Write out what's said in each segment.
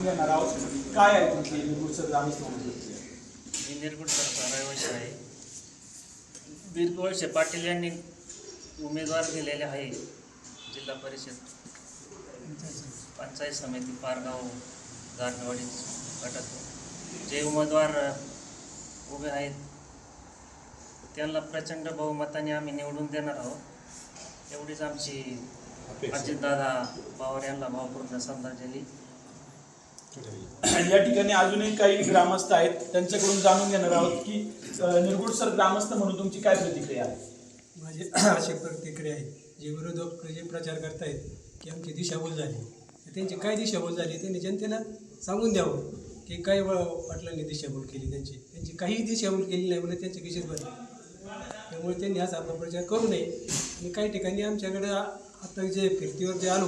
घेणार आहोत. काय आहे तुमची? मी पाटील यांनी उमेदवार दिलेले आहे. जिल्हा परिषद पंचायत समिती पारगाव गारनेवाडी गटात. जे उमेदवार उभे आहेत त्यांना प्रचंड बहुमताने आम्ही निवडून देणार आहोत. एवढीच आमची अजितदादा पवार यांना भावपूर्ण श्रद्धांजली या ठिकाणी अजूनही काही ग्रामस्थ आहेत. त्यांच्याकडून जाणून घेणार आहोत की अं, निर्गुणसर ग्रामस्थ म्हणून तुमची काय प्रतिक्रिया आहे? माझी अशी प्रतिक्रिया आहे जे विरोधक जे प्रचार करतायत की आमची दिशाभूल झाली. त्यांची काय दिशाभूल झाली त्यांनी जनतेला सांगून द्यावं की काय व- पाटलांनी दिशाभूल केली त्यांची. त्यांची काहीही दिशाभूल केली नाही म्हणून त्यांची किशीच भरली त्यामुळे त्यांनी असा आपला प्रचार करू नये. आणि काही ठिकाणी आमच्याकडं आता जे फिरतीवर जे आलो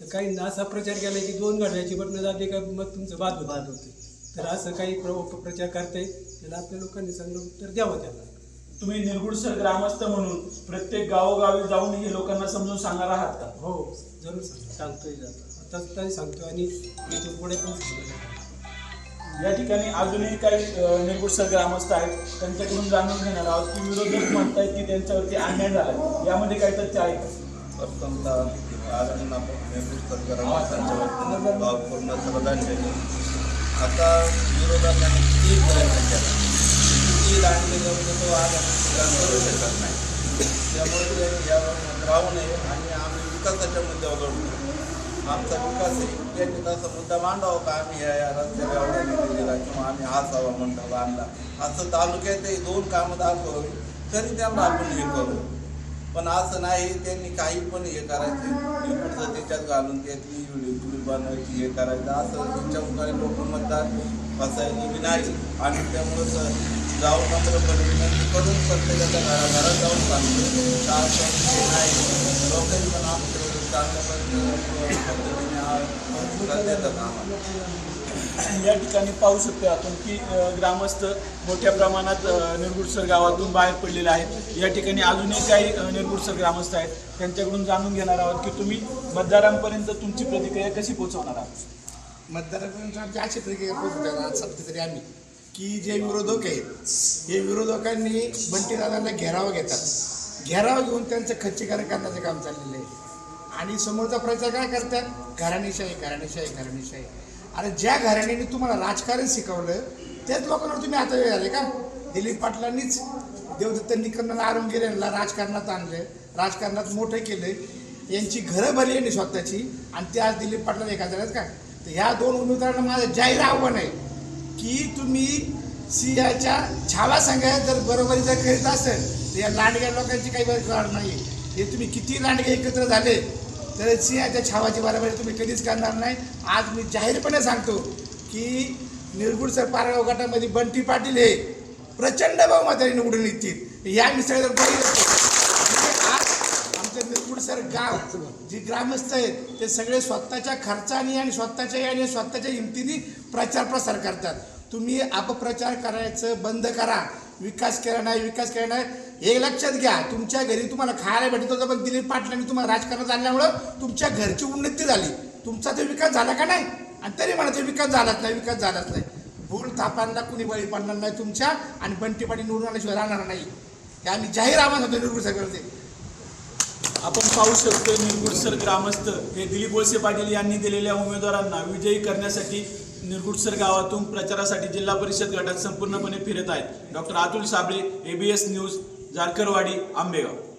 तर काही असा प्रचार केला की दोन गाड्याची बटणं जाते का मग तुमचं बाद बाद होते. तर असं काही प्र प्रचार करताय त्याला आपल्या लोकांनी चांगलं उत्तर द्यावं त्याला तुम्ही निर्गुणसर ग्रामस्थ म्हणून प्रत्येक गावोगावी जाऊन हे लोकांना समजून सांगणार आहात का? हो जरूर सांगतो सांगतोय जातो. आता तरी सांगतो आणि इथून पुढे पण सांगतो या ठिकाणी अजूनही काही अं, निर्गुणसर ग्रामस्थ आहेत. त्यांच्याकडून जाणून घेणार आहोत की विरोधक म्हणतायत की त्यांच्यावरती अन्याय झाला यामध्ये काही तथ्य आहे का? प्रथमतः आज आपण मेहबूब नेतृत्व ग्रामस्थांच्या वतीनं भावपूर्ण श्रद्धांजली. आता विरोधकांनी किती प्रयत्न केला. किती दांडले जमले तो आज आपण करू शकत नाही. त्यामुळे त्यांनी यावर राहू नये आणि आम्ही विकासाच्या मुद्द्यावर लढतो आमचा विकास आहे. त्यांनी तसा मुद्दा मांडावा का? आम्ही या या रस्त्याला एवढा निधी दिला किंवा आम्ही हासावा मंडळ बांधला. असं तालुक्यातही दोन कामं दाखवली तरी त्यामुळे आपण हे करू. पण असं नाही त्यांनी काही पण हे करायचे. पुढचं त्याच्यात घालून त्यातली युट्यूब बनवायची हे करायचं. असं तुमच्या काही लोक मतदार फसायची नाही. आणि त्यामुळं जाऊन मात्र विनंती करून प्रत्येकाच्या घराघरात जाऊन सांगतो. असं नाही? लोकांनी पण आमच्या चांगल्या पद्धतीने या ठिकाणी पाहू शकतो आपण की ग्रामस्थ मोठ्या प्रमाणात निर्गुडसर गावातून बाहेर पडलेले आहेत. या ठिकाणी अजूनही काही निर्गुडसर ग्रामस्थ आहेत. त्यांच्याकडून जाणून घेणार आहोत की तुम्ही मतदारांपर्यंत तुमची प्रतिक्रिया कशी पोहोचवणार आहात? मतदारांपर्यंत आमची अशी प्रतिक्रिया पोहोचवणार आज तरी आम्ही की जे विरोधक आहेत हे विरोधकांनी बंटीदादांना घेराव घेतात. घेराव घेऊन त्यांचं खच्चीकरण करण्याचं काम चाललेलं आहे. आणि समोरचा प्रचार काय करतात? घराणेशाही घराणेशाही घराणेशाही. अरे ज्या घराण्याने तुम्हाला राजकारण शिकवलं त्याच लोकांवर तुम्ही आता वेळ आले का? दिलीप पाटलांनीच देवदत्त निकंदन आरून यांना राजकारणात आणलं राजकारणात मोठं केलं यांची घरं भरली यांनी स्वतःची. आणि ते आज दिलीप पाटला एका झाल्यात का? तर ह्या दोन उमेदवारांना माझं जाहीर आव्हान आहे की तुम्ही सिंहाच्या छावा संघ जर बरोबरी जर करीत असेल तर या लांडग्या लोकांची काही गरज नाही हे तुम्ही किती लांडगे एकत्र झाले तर सिंहाच्या छावाची बरोबरी तुम्ही कधीच करणार नाही. आज मी जाहीरपणे सांगतो की निरगुडसर पारगाव गटामध्ये बंटी पाटील हे प्रचंड बहुमताने निवडून येतील. या मिसळ जर म्हणजे आज आमचं निरगुड सर गाव जे ग्रामस्थ आहेत ते सगळे स्वतःच्या खर्चाने आणि स्वतःच्या आणि स्वतःच्या हिमतीने प्रचार प्रसार करतात. तुम्ही अपप्रचार करायचं बंद करा. विकास केला नाही विकास केला नाही. हे लक्षात घ्या तुमच्या घरी तुम्हाला खायला भेटत होतं पण दिलीप पाटलांनी तुम्हाला राजकारणात आणल्यामुळं तुमच्या घरची उन्नती झाली. तुमचा तो विकास झाला का नाही? आणि तरी म्हणा तो विकास झालाच नाही विकास झालाच नाही. भूल थापांना कुणी बळी पडणार नाही तुमच्या आणि बंटी पाटील निवडून आल्याशिवाय राहणार नाही. हे आम्ही जाहीर आवाज होतो निरगुड सरकारचे आपण पाहू शकतो निरगुडसर ग्रामस्थ हे दिलीप वळसे पाटील यांनी दिलेल्या उमेदवारांना विजयी करण्यासाठी निरगुडसर गावातून प्रचारासाठी जिल्हा परिषद गटात संपूर्णपणे फिरत आहेत. Doctor Atul Sable ABS news Jarkarwadi Ambegaon.